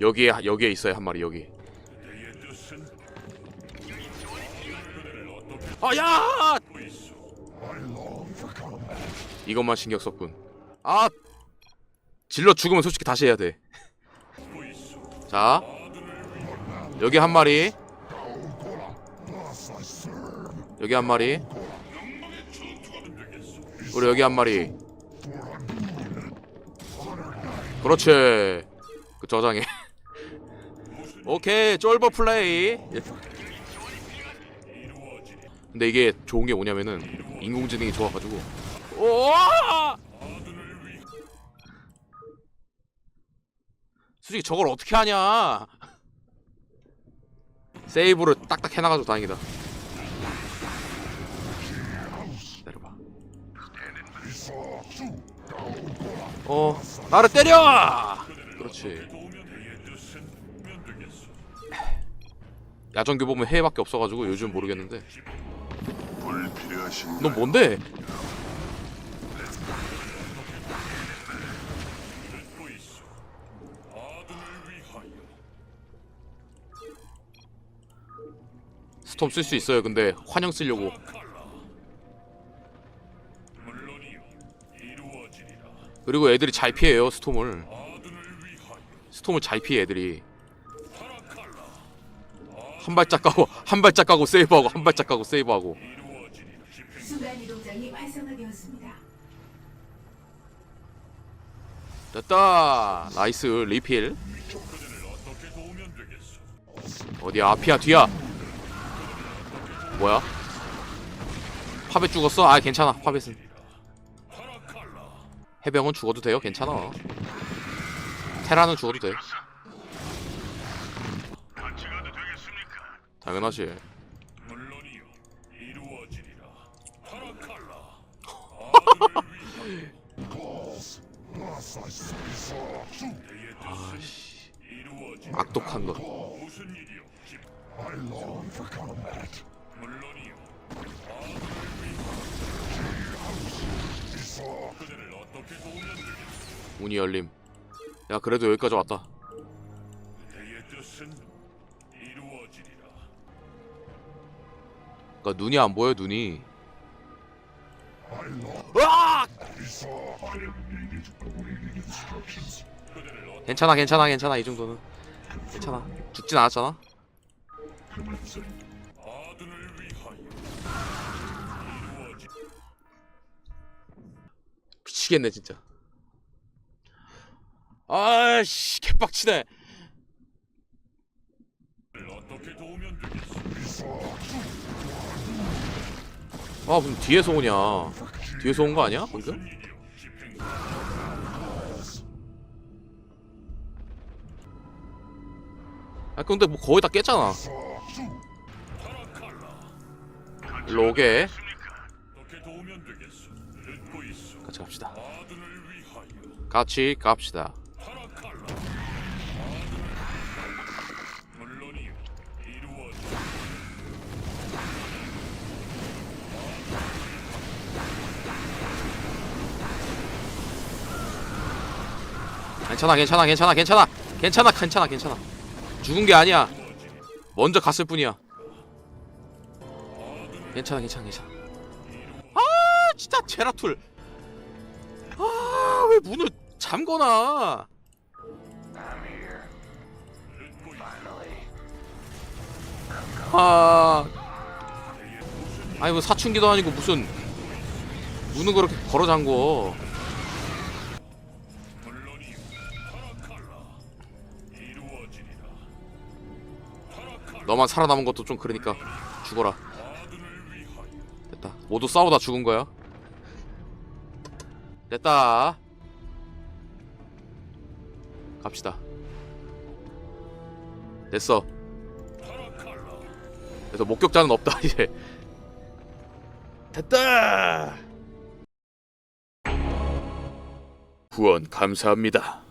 여기에 여기에 있어요 한 마리 여기. 아야! 이것만 신경 썼군. 아! 질러 죽으면 솔직히 다시 해야 돼. 자, 여기 한 마리. 여기 한 마리. 우리 여기 한 마리. 그렇지. 그 저장해. 오케이, 쫄버 플레이. 근데 이게 좋은 게 뭐냐면은 인공지능이 좋아가지고. 오! 솔직히 저걸 어떻게 하냐? 세이브를 딱딱 해놔가지고 다행이다. 내려봐. 어, 나를 때려! 그렇지. 야전교 보면 해외밖에 없어가지고 요즘 모르겠는데. 불필요하신 넌 뭔데? 스톰 쓸 수 있어요. 근데 환영 쓰려고. 그리고 애들이 잘 피해요 스톰을. 스톰을 잘 피해 애들이. 한 발짝 가고 한 발짝 가고 세이브하고 한 발짝 가고 세이브하고. 순간 이동장이 활성화되었습니다. 됐다. 나이스 리필. 어디야? 앞이야 뒤야? 뭐야? 파벳 죽었어? 아 괜찮아. 파벳은 해병은 죽어도 돼요. 괜찮아. 테라는 죽어도 돼 당연하지 물론이요. 이루어지리라. 파라칼라. 아씨. 악독한 것 무슨 일이요? 물론이요. 문이 열림 야 그래도 여기까지 왔다 그니까 눈이 안 보여 눈이. 으악! 괜찮아 괜찮아 괜찮아 이 정도는. 괜찮아. 죽진 않았잖아. 미치겠네 진짜. 아씨 개빡치네 아 무슨 뒤에서 오냐 뒤에서 온 거 아니야 방금? 아 근데 뭐 거의 다 깼잖아 있소. 같이 갑시다. 같이 갑시다 괜찮아 괜찮아 괜찮아 괜찮아. 괜찮아 괜찮아 괜찮아. 죽은 게 아니야. 먼저 갔을 뿐이야. 괜찮아 괜찮아 괜찮아. 아 진짜 제라툴. 아 왜 문을 잠궈놔 아. 아니 뭐 사춘기도 아니고 무슨 문을 그렇게 걸어 잠궈 너만 살아남은 것도 좀 그러니까 죽어라. 됐다. 모두 싸우다 죽은 거야. 됐다. 갑시다. 됐어. 그래서 목격자는 없다 이제. 됐다! 후원 감사합니다